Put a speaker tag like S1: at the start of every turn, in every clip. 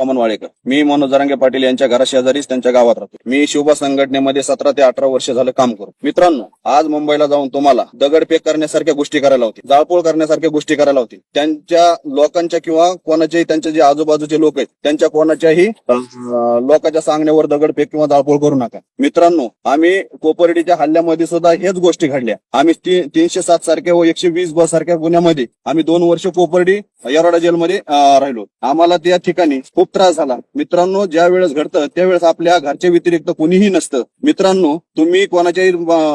S1: वामन वाळेकर मी मनोज जरांगे पाटील यांच्या घराशेजारीच त्यांच्या गावात राहतो. मी शिवबा संघटनेमध्ये सतरा ते अठरा वर्ष झालं काम करू. मित्रांनो आज मुंबईला जाऊन तुम्हाला दगडफेक करण्यासारख्या गोष्टी करायला होती जाळपोळ करण्यासारख्या गोष्टी करायला होती त्यांच्या लोकांच्या किंवा कोणाच्याही त्यांच्या जे आजूबाजूचे लोक आहेत त्यांच्या कोणाच्याही लोकांच्या सांगण्यावर दगडफेक किंवा जाळपोळ करू नका. मित्रांनो आम्ही कोपर्डीच्या हल्ल्यामध्ये सुद्धा हेच गोष्टी घडल्या. आम्ही ती- तीनशे सात सारख्या व एकशे वीस बस सारख्या गुन्ह्यामध्ये आम्ही दोन वर्ष कोपर्डी येरोडा जेलमध्ये राहिलो. आम्हाला त्या ठिकाणी खूप त्रास झाला. मित्रांनो ज्या वेळेस घडतं त्यावेळेस आपल्या घरच्या व्यतिरिक्त कोणीही नसतं. मित्रांनो तुम्ही कोणाच्याही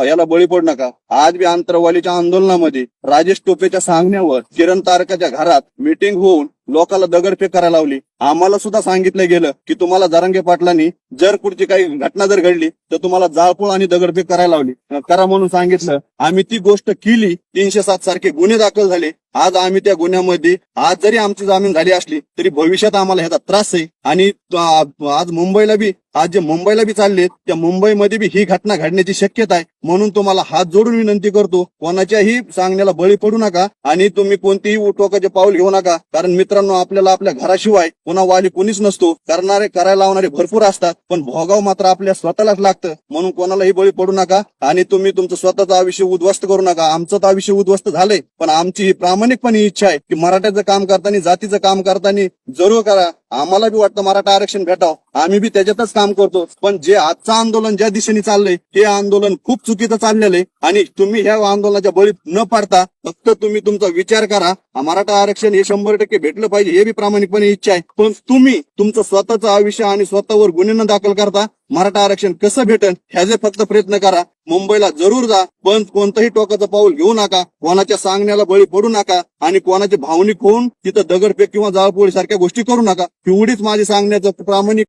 S1: याला बळी पडू नका. आज बी आंतरवालीच्या आंदोलनामध्ये राजेश टोपेच्या सांगण्यावर किरण तारकाच्या घरात मिटिंग होऊन लोकांना दगडफेक करायला लावली. आम्हाला सुद्धा सांगितलं गेलं की तुम्हाला जरंगे पाटलांनी जर कुठची काही घटना जर घडली तर तुम्हाला जाळपोळ आणि दगडफेक करायला लावली. करा म्हणून सांगितलं. आम्ही ती गोष्ट केली तीनशे सात सारखे गुन्हे दाखल झाले. आज आम्ही त्या गुन्ह्यामध्ये आज जरी आमची जामीन झाली असली तरी भविष्यात आम्हाला ह्याचा त्रास आहे आणि आज मुंबईला बी आज जे मुंबईला बी चालले त्या मुंबईमध्ये बी ही घटना घडण्याची शक्यता आहे. म्हणून तुम्हाला हात जोडून विनंती करतो कोणाच्याही सांगण्याला बळी पडू नका आणि तुम्ही कोणतीही टोकाचे पाऊल घेऊ नका. कारण मित्रांनो आपल्याला आपल्या घराशिवाय पुन्हा वाली कोणीच नसतो. करणारे करायला लावणारे भरपूर असतात पण भोगाव मात्र आपल्या स्वतःलाच लागतं. म्हणून कोणालाही बळी पडू नका आणि तुम्ही तुमचं स्वतःचा आयुष्य उद्ध्वस्त करू नका. आमचं तर आयुष्य उद्ध्वस्त झालंय पण आमची ही प्रामाणिकपणे इच्छा आहे की मराठ्याचं काम करताना जातीचं काम करताना जरूर करा. आम्हाला बी वाटतं मराठा आरक्षण भेटावं आम्ही बी त्याच्यातच काम करतो. पण जे आजचं आंदोलन ज्या दिशेने चाललंय हे आंदोलन खूप चुकीचं चाललेलं आहे. आणि तुम्ही ह्या आंदोलनाच्या बळी न पाडता फक्त तुम्ही तुमचा विचार करा. मराठा आरक्षण हे शंभर टक्के भेटलं पाहिजे हे बी प्रामाणिकपणे इच्छा आहे. पण तुम्ही तुमचं स्वतःचं आयुष्य आणि स्वतःवर गुन्हे न दाखल करता मराठा आरक्षण कसं भेटन ह्याचे फक्त प्रयत्न करा. मुंबईला जरूर जा पण कोणतंही टोकाचं पाऊल घेऊ नका. कोणाच्या सांगण्याला बळी पडू नका. आणि कोणाचे भावनिक होऊन तिथं दगडफेक किंवा जाळपोळी सारख्या गोष्टी करू नका. एवढीच माझी सांगण्याचं प्रामाणिक